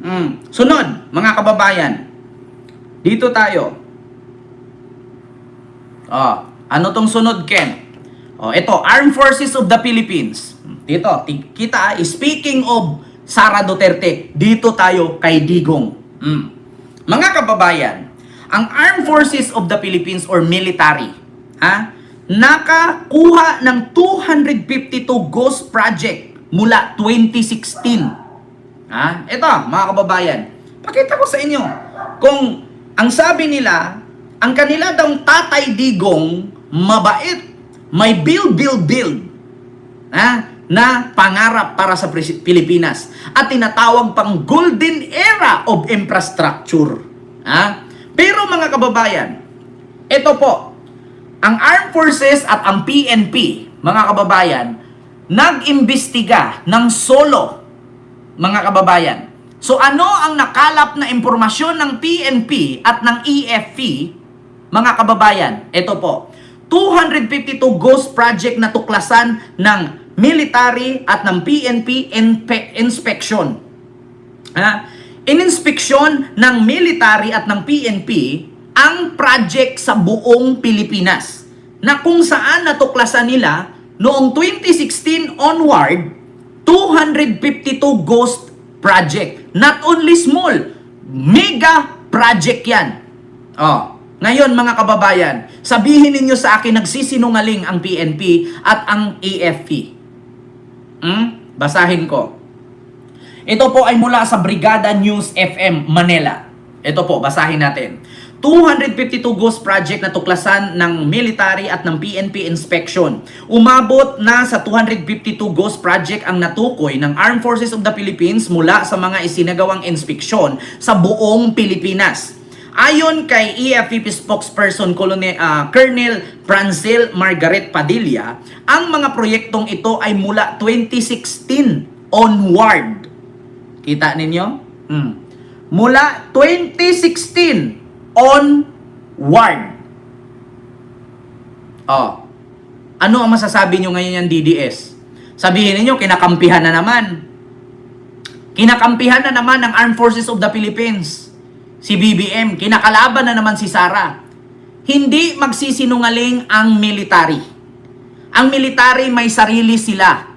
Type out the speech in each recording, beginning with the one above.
Mm. Sunod, mga kababayan. Dito tayo. Oh, ano tong sunod, Ken? Oh, ito, Armed Forces of the Philippines. Dito, kita, ah, speaking of Sara Duterte, dito tayo kay Digong. Mm. Mga kababayan, ang Armed Forces of the Philippines or military, ha, nakakuha ng 252 ghost project mula 2016. Ha? Ito, mga kababayan, pakita ko sa inyo. Kung ang sabi nila, ang kanila daw tatay digong mabait, may build, build, build. Ha? na pangarap para sa Pilipinas at tinatawag pang golden era of infrastructure. Ha? Pero mga kababayan, ito po, ang Armed Forces at ang PNP, mga kababayan, nag-imbestiga ng solo, mga kababayan. So ano ang nakalap na impormasyon ng PNP at ng EFP, mga kababayan? Ito po, 252 ghost project na tuklasan ng military at ng PNP inspe- inspection. Ha? Ininspeksyon ng military at ng PNP ang project sa buong Pilipinas na kung saan natuklasan nila noong 2016 onward 252 ghost project. Not only small, mega project yan. Oh, ngayon mga kababayan, sabihin ninyo sa akin nagsisinungaling ang PNP at ang AFP. Hmm? Basahin ko. Ito po ay mula sa Brigada News FM Manila. Ito po, basahin natin. 252 ghost project na tuklasan ng military at ng PNP inspection. Umabot na sa 252 ghost project ang natukoy ng Armed Forces of the Philippines mula sa mga isinagawang inspeksyon sa buong Pilipinas. Ayon kay EFP spokesperson Colonel, ah, Colonel Franzel Margaret Padilla, ang mga proyektong ito ay mula 2016 onward. Kita ninyo? Hmm. Mula 2016 onward. Oh. Ano ang masasabi nyo ngayon yung DDS? Sabihin ninyo, kinakampihan na naman. Kinakampihan na naman ng Armed Forces of the Philippines. Si BBM, kinakalaban na naman si Sara. Hindi magsisinungaling ang military. Ang military may sarili sila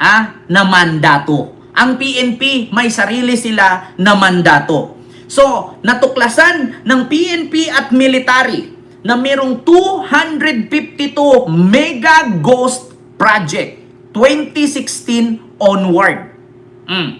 ah, na mandato. Ang PNP may sarili sila na mandato. So, natuklasan ng PNP at military na mayroong 252 mega ghost project 2016 onward. Mm.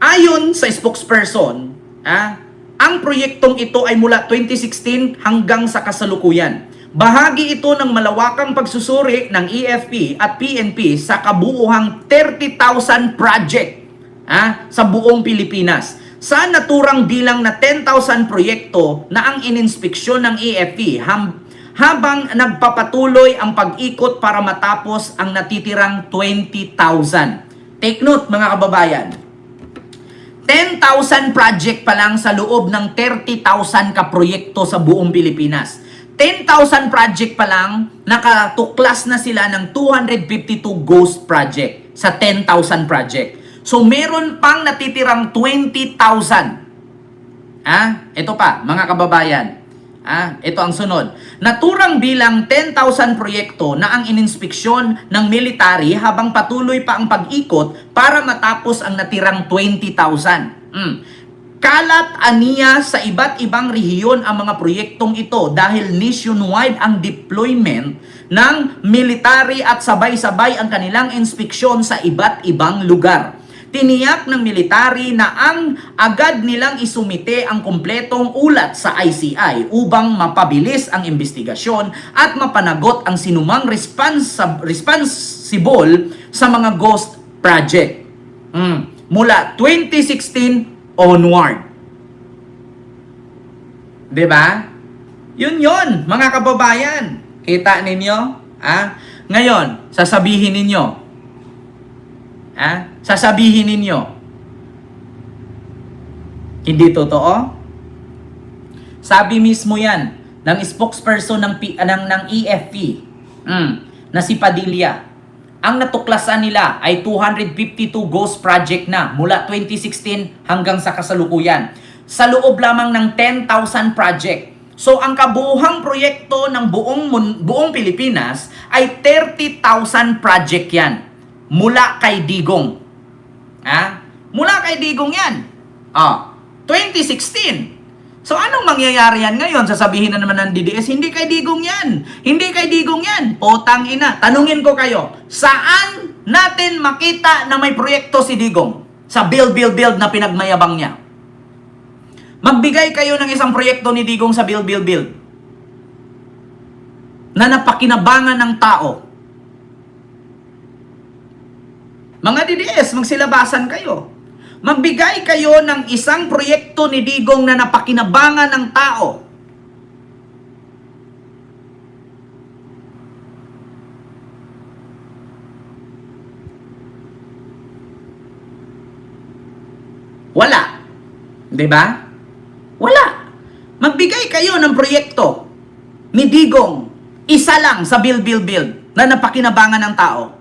Ayon sa spokesperson, ah, ang proyektong ito ay mula 2016 hanggang sa kasalukuyan. Bahagi ito ng malawakang pagsusuri ng EFP at PNP sa kabuuhang 30,000 project ah, sa buong Pilipinas. Sa naturang bilang na 10,000 proyekto na ang ininspeksyon ng EFP ham, habang nagpapatuloy ang pag-ikot para matapos ang natitirang 20,000. Take note mga kababayan, 10,000 project pa lang sa loob ng 30,000 ka proyekto sa buong Pilipinas. 10,000 project pa lang, nakatuklas na sila ng 252 ghost project sa 10,000 project. So meron pang natitirang 20,000. Ah, ito pa, mga kababayan. Ah, ito ang sunod. Naturang bilang 10,000 proyekto na ang ininspeksyon ng military habang patuloy pa ang pag-ikot para matapos ang natirang 20,000. Mm. Kalat aniya sa iba't ibang rehiyon ang mga proyektong ito dahil nationwide ang deployment ng military at sabay-sabay ang kanilang inspeksyon sa iba't ibang lugar. Tiniyak ng military na ang agad nilang isumite ang kumpletong ulat sa ICI upang mapabilis ang investigasyon at mapanagot ang sinumang responsa- responsible sa mga ghost project. Mm. Mula 2016 onward. 'Di ba? Yun yon, mga kababayan. Kita ninyo? Ah, ngayon, sasabihin ninyo, Ah, sasabihin ninyo, hindi totoo? Sabi mismo yan ng spokesperson ng, P- ng, ng EFP mm, na si Padilla. ang natuklasan nila ay 252 ghost project na mula 2016 hanggang sa kasalukuyan. Sa loob lamang ng 10,000 project. So ang kabuuhang proyekto ng buong buong Pilipinas ay 30,000 project 'yan mula kay Digong. Ha? Mula kay Digong 'yan. Ah, 2016. So anong mangyayari yan ngayon? Sasabihin na naman ng DDS, hindi kay Digong yan. Hindi kay Digong yan. Potang ina. Tanungin ko kayo, saan natin makita na may proyekto si Digong? Sa build, build, build na pinagmayabang niya. Magbigay kayo ng isang proyekto ni Digong sa build, build, build. Na napakinabangan ng tao. Mga DDS, magsilabasan kayo. Magbigay kayo ng isang proyekto ni Digong na napakinabangan ng tao. Wala. 'Di ba? Wala. Magbigay kayo ng proyekto ni Digong, isa lang sa Build Build Build na napakinabangan ng tao.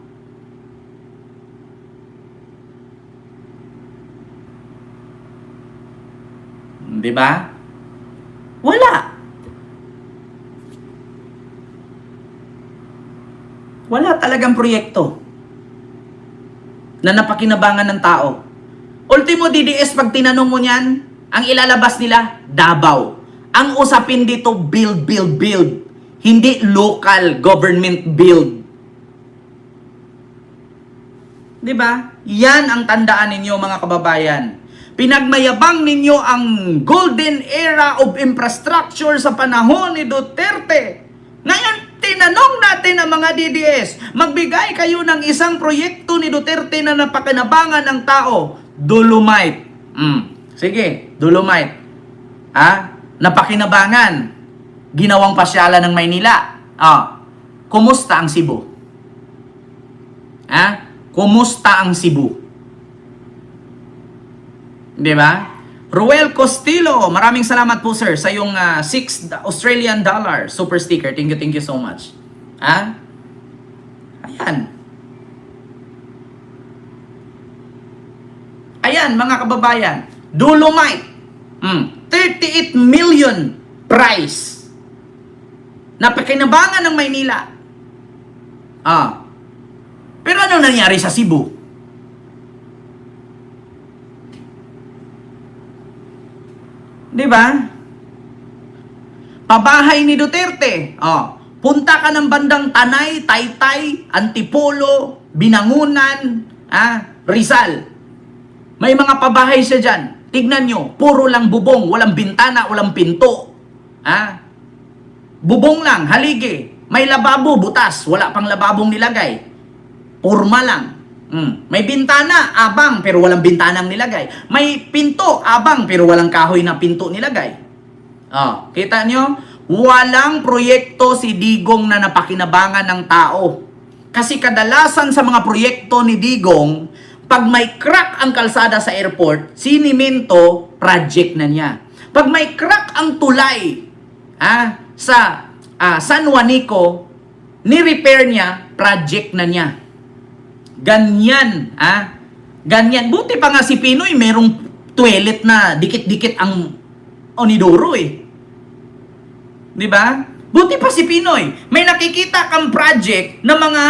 Di ba? Wala. Wala talagang proyekto na napakinabangan ng tao. Ultimo DDS, pag tinanong mo niyan, ang ilalabas nila, Davao. Ang usapin dito, build, build, build. Hindi local government build. Di ba? Yan ang tandaan ninyo mga kababayan. Pinagmayabang ninyo ang golden era of infrastructure sa panahon ni Duterte. Ngayon, tinanong natin ang mga DDS, magbigay kayo ng isang proyekto ni Duterte na napakinabangan ng tao. Dolomite. Mm. Sige, Dolomite. Ah, napakinabangan. Ginawang pasyalan ng Maynila. Ah, kumusta ang Cebu? Ah, kumusta ang Cebu? Di ba? Ruel Costillo, maraming salamat po sir sa yung 6 Australian dollar super sticker. Thank you, thank you so much. Ha? Ayan. Ayan, mga kababayan. Dolomite. Mm, 38 million price. Napakinabangan ng Maynila. Ah. Pero ano nangyari sa Cebu? Di ba? Pabahay ni Duterte. Oh, punta ka ng bandang Tanay, Taytay, Antipolo, Binangunan, ah, Rizal. May mga pabahay siya dyan. Tignan nyo, puro lang bubong, walang bintana, walang pinto. Ah, bubong lang, haligi. May lababo, butas, wala pang lababong nilagay. Porma lang. Mm. May bintana, abang, pero walang bintanang nilagay. May pinto, abang, pero walang kahoy na pinto nilagay. Oh, kita nyo? Walang proyekto si Digong na napakinabangan ng tao. Kasi kadalasan sa mga proyekto ni Digong, pag may crack ang kalsada sa airport, sinimento, project na niya. Pag may crack ang tulay ah, sa ah, San Juanico, ni-repair niya, project na niya. Ganyan, ah. Ganyan. Buti pa nga si Pinoy, merong toilet na dikit-dikit ang onidoro eh. 'Di ba? Buti pa si Pinoy, may nakikita kang project na mga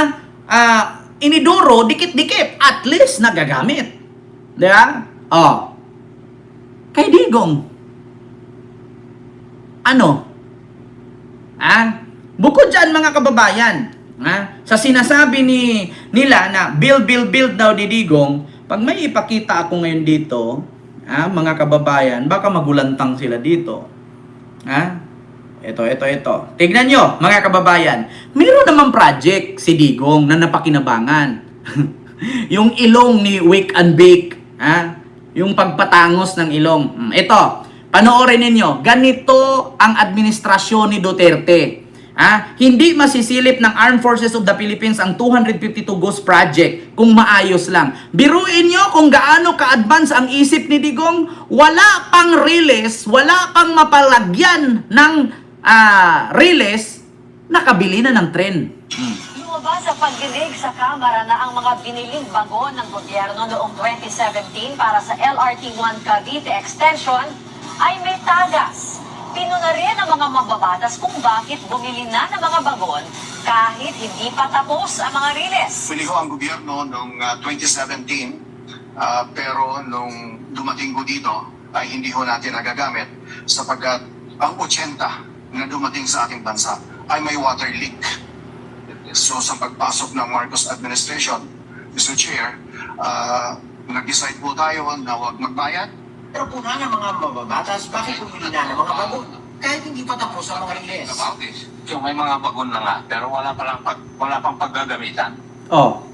ah, inidoro dikit-dikit, at least nagagamit. 'Di ba? Oh. Kay Digong. Ano? Ah, bukod dyan mga kababayan, ha? sa sinasabi ni nila na build, build, build daw ni Digong, pag may ipakita ako ngayon dito, ha, mga kababayan, baka magulantang sila dito. Ha? Ito, ito, ito. Tignan nyo, mga kababayan. Meron naman project si Digong na napakinabangan. yung ilong ni Wake and Bake. Ha? Yung pagpatangos ng ilong. Ito, panoorin ninyo. Ganito ang administrasyon ni Duterte. Ha? Hindi masisilip ng Armed Forces of the Philippines ang 252 Ghost Project kung maayos lang. Biruin nyo kung gaano ka-advance ang isip ni Digong. Wala pang release, wala pang mapalagyan ng ah, release, nakabili na ng tren. Hmm. Lumabas sa pagdinig sa Kamara na ang mga biniling bago ng gobyerno noong 2017 para sa LRT-1 Cavite Extension ay may tagas. Pinuna rin ang mga mababatas kung bakit bumili na ng mga bagon kahit hindi pa tapos ang mga riles. Huli ho ang gobyerno noong ah, 2017, ah, pero nung dumating ko dito ay hindi ho natin nagagamit sapagkat ang 80 na dumating sa ating bansa ay may water leak. So sa pagpasok ng Marcos administration, Mr. Chair, ah, nag-decide po tayo na huwag magbayad Pero po na ng mga mababatas, bakit bumili na ng mga bago? Kahit hindi pa tapos ang mga this. Yung may mga bagon na nga, pero wala pa lang pag, wala pang paggagamitan. Oh,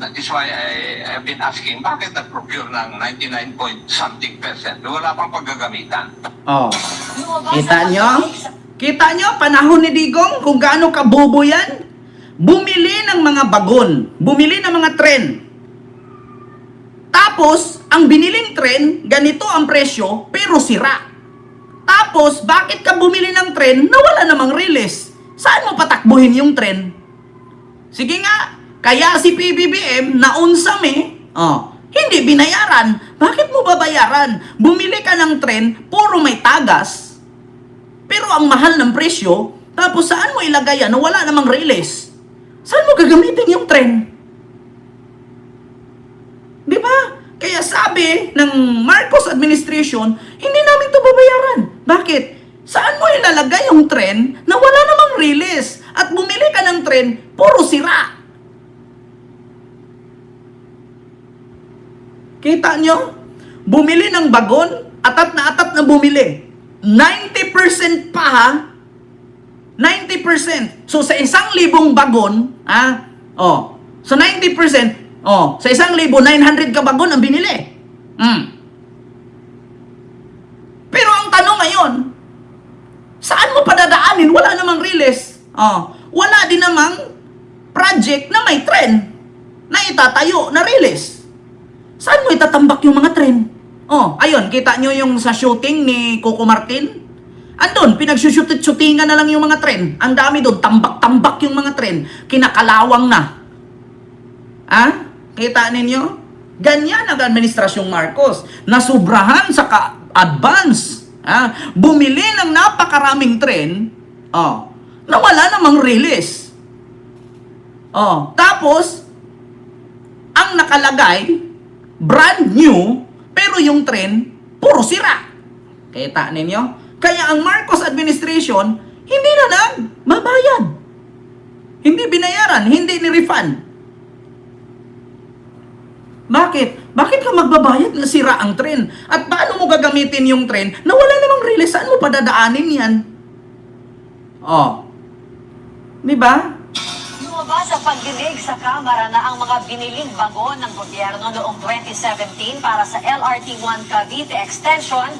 That is why I have been asking, bakit nag-procure ng 99 point something percent? Wala pang paggagamitan. oh. Kita nyo? Kita nyo, panahon ni Digong, kung gaano kabobo yan? Bumili ng mga bagon, bumili ng mga tren. Tapos, ang biniling tren, ganito ang presyo, pero sira. Tapos, bakit ka bumili ng tren na wala namang release? Saan mo patakbuhin yung tren? Sige nga, kaya si PBBM naunsam eh. Oh, hindi binayaran. Bakit mo babayaran? Bumili ka ng tren, puro may tagas. Pero ang mahal ng presyo, tapos saan mo ilagay yan na wala namang release? Saan mo gagamitin yung tren? Di ba? Kaya sabi ng Marcos administration, hindi namin to babayaran. Bakit? Saan mo ilalagay yung tren na wala namang release? At bumili ka ng tren, puro sira. Kita nyo? Bumili ng bagon, atat na atat na bumili. 90% pa ha? 90%. So sa isang libong bagon, ha? Oh, so 90%, oh, sa isang libo, 900 ka bagon ang binili. Hmm. Pero ang tanong ngayon, saan mo padadaanin? Wala namang release. Oh, wala din namang project na may trend na itatayo na release. Saan mo itatambak yung mga tren? Oh, ayun, kita nyo yung sa shooting ni Coco Martin? Andun, pinagsushoot-shootingan na lang yung mga tren. Ang dami doon, tambak-tambak yung mga tren. Kinakalawang na. Ha? Kita ninyo? Ganyan ang administrasyong Marcos. Nasubrahan sa ka-advance. Ha? Bumili ng napakaraming tren. Oh, na wala namang release. Oh, tapos, ang nakalagay, brand new, pero yung tren, puro sira. Kita ninyo? Kaya ang Marcos administration, hindi na nagbabayad. Hindi binayaran, hindi ni-refund. Bakit? Bakit ka magbabayad na sira ang tren? At paano mo gagamitin yung tren na wala namang release? Saan mo padadaanin yan? Oh. Di ba? Lumabas sa pagdinig sa Kamara na ang mga biniling bago ng gobyerno noong 2017 para sa LRT-1 Cavite Extension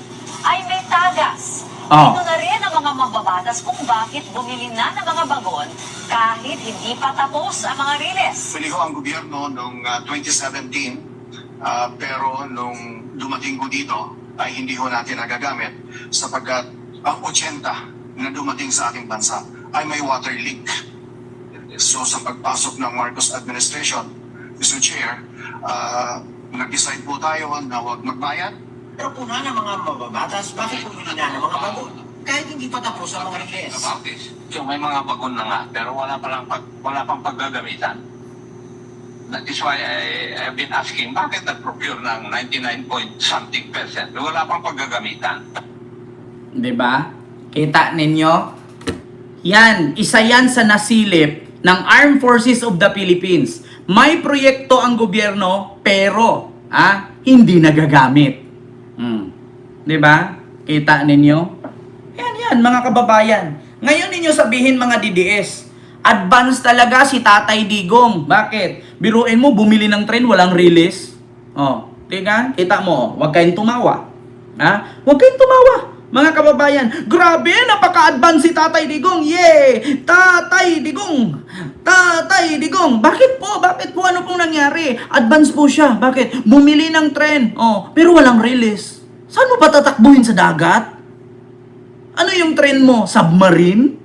ay may tagas. Ah. Pinuna rin ang mga mababatas kung bakit bumili na ng mga bagon kahit hindi pa tapos ang mga riles. Huli ho ang gobyerno noong ah, 2017, ah, pero nung dumating ko dito ay hindi ho natin nagagamit sapagkat ang 80 na dumating sa ating bansa ay may water leak. So sa pagpasok ng Marcos administration, Mr. Chair, ah, nag-decide po tayo na huwag magbayad Pero po na ng mga mababatas, bakit bumili na ng mga bago? Kahit hindi pa tapos ang mga riles. About this. Yung may mga bagon na nga, pero wala pa lang pag, wala pang paggagamitan. That is why I have been asking, bakit nag-procure ng 99 point something percent? Wala pang paggagamitan. Di ba? Kita ninyo? Yan, isa yan sa nasilip ng Armed Forces of the Philippines. May proyekto ang gobyerno, pero ah, hindi nagagamit. Hmm. Di ba? Kita ninyo? Yan yan, mga kababayan. Ngayon ninyo sabihin mga DDS, advance talaga si Tatay Digong. Bakit? Biruin mo, bumili ng train, walang release. Oh, tiga, kita mo, oh, huwag kayong tumawa. Ha? Huwag kayong tumawa. Mga kababayan, grabe, napaka-advance si Tatay Digong. Yay! Tatay Digong! Tatay Digong! Bakit po? Bakit po? Ano pong nangyari? Advance po siya. Bakit? Bumili ng tren. Oh, pero walang release. Saan mo pa tatakbuhin sa dagat? Ano yung tren mo? Submarine?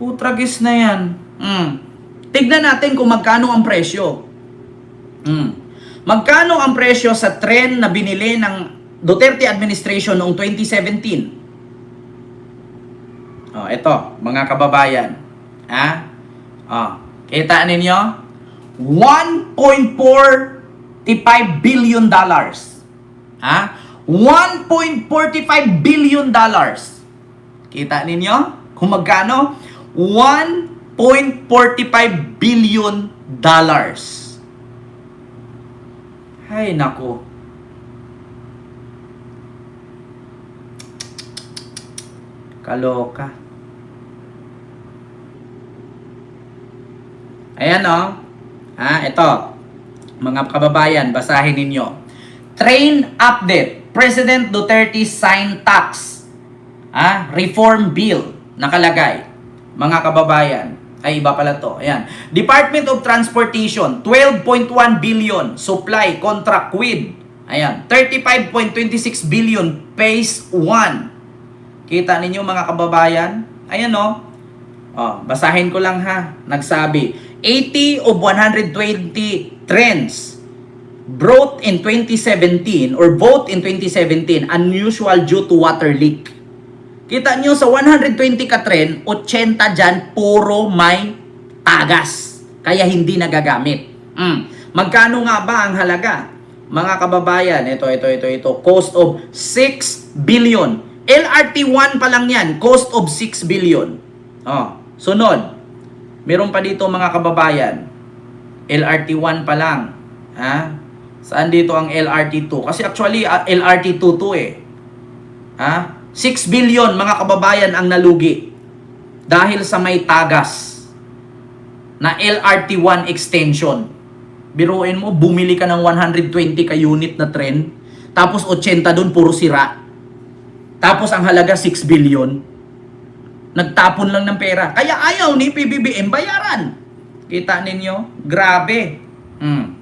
Putragis na yan. Mm. Tignan natin kung magkano ang presyo. Mm. Magkano ang presyo sa tren na binili ng Duterte administration noong 2017? Oh, ito, mga kababayan. Ha? Oh, kita ninyo? 1.45 billion dollars. Ha? 1.45 billion dollars. Kita ninyo? Kung magkano? 1.45 billion dollars. Hay nako. Kaloka. Ayan o. Ha, ito. Mga kababayan, basahin ninyo. Train update. President Duterte sign tax. Ha? Reform bill. Nakalagay. Mga kababayan. Ay, iba pala to. Ayan. Department of Transportation, 12.1 billion. Supply contract with. Ayan. 35.26 billion. Phase 1. Kita ninyo mga kababayan? Ayan o. Oh, basahin ko lang ha. Nagsabi, 80 of 120 trends brought in 2017 or vote in 2017 unusual due to water leak. Kita nyo sa 120 ka trend, 80 dyan puro may tagas. Kaya hindi nagagamit. Mm. Magkano nga ba ang halaga? Mga kababayan, ito, ito, ito, ito. Cost of 6 billion. LRT1 pa lang yan. Cost of 6 billion. Oh, sunod. Meron pa dito mga kababayan. LRT1 pa lang. Ha? Saan dito ang LRT2? Kasi actually, ah, LRT2 to eh. Ha? 6 billion mga kababayan ang nalugi dahil sa may tagas na LRT1 extension. Biruin mo, bumili ka ng 120 ka unit na tren, tapos 80 doon puro sira. Tapos ang halaga 6 billion. Nagtapon lang ng pera. Kaya ayaw ni PBBM bayaran. Kita ninyo? Grabe. Hmm.